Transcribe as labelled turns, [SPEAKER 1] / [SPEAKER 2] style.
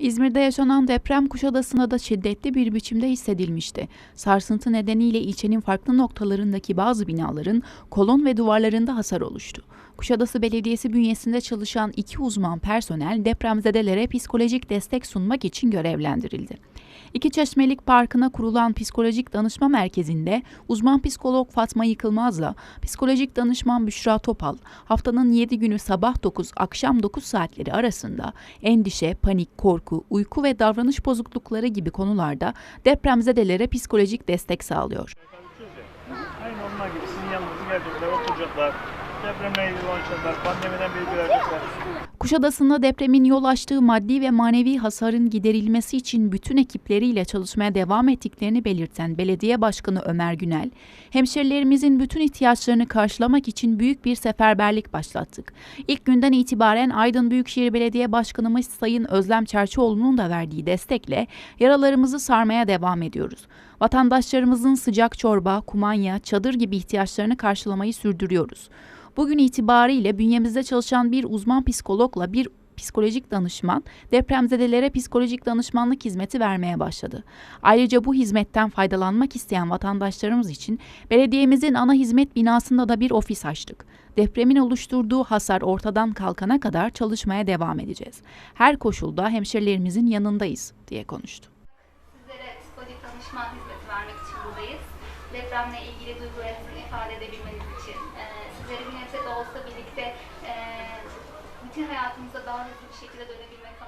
[SPEAKER 1] İzmir'de yaşanan deprem Kuşadası'nda da şiddetli bir biçimde hissedilmişti. Sarsıntı nedeniyle ilçenin farklı noktalarındaki bazı binaların kolon ve duvarlarında hasar oluştu. Kuşadası Belediyesi bünyesinde çalışan iki uzman personel depremzedelere psikolojik destek sunmak için görevlendirildi. İki Çeşmelik Parkı'na kurulan psikolojik danışma merkezinde uzman psikolog Fatma Yıkılmaz'la psikolojik danışman Büşra Topal haftanın 7 günü sabah 9 akşam 9 saatleri arasında endişe, panik, korku, uyku ve davranış bozuklukları gibi konularda depremzedelere psikolojik destek sağlıyor.
[SPEAKER 2] Aynı onlar gibi sizin yanınıza gelecekler, oturacaklar. Depremle ilgili konuşacaklar, pandemiden bilgi verecekler.
[SPEAKER 1] Kuşadası'nda depremin yol açtığı maddi ve manevi hasarın giderilmesi için bütün ekipleriyle çalışmaya devam ettiklerini belirten Belediye Başkanı Ömer Günel, hemşerilerimizin bütün ihtiyaçlarını karşılamak için büyük bir seferberlik başlattık. İlk günden itibaren Aydın Büyükşehir Belediye Başkanımız Sayın Özlem Çerçioğlu'nun da verdiği destekle yaralarımızı sarmaya devam ediyoruz. Vatandaşlarımızın sıcak çorba, kumanya, çadır gibi ihtiyaçlarını karşılamayı sürdürüyoruz. Bugün itibariyle bünyemizde çalışan bir uzman psikologla bir psikolojik danışman depremzedelere psikolojik danışmanlık hizmeti vermeye başladı. Ayrıca bu hizmetten faydalanmak isteyen vatandaşlarımız için belediyemizin ana hizmet binasında da bir ofis açtık. Depremin oluşturduğu hasar ortadan kalkana kadar çalışmaya devam edeceğiz. Her koşulda hemşerilerimizin yanındayız diye konuştu.
[SPEAKER 3] Danışman hizmeti vermek için buradayız. Depremle ilgili duygularınızı ifade edebilmeniz için. Ee, sizleri bir nebze de olsa birlikte e, bütün hayatımıza daha hızlı bir şekilde dönebilmek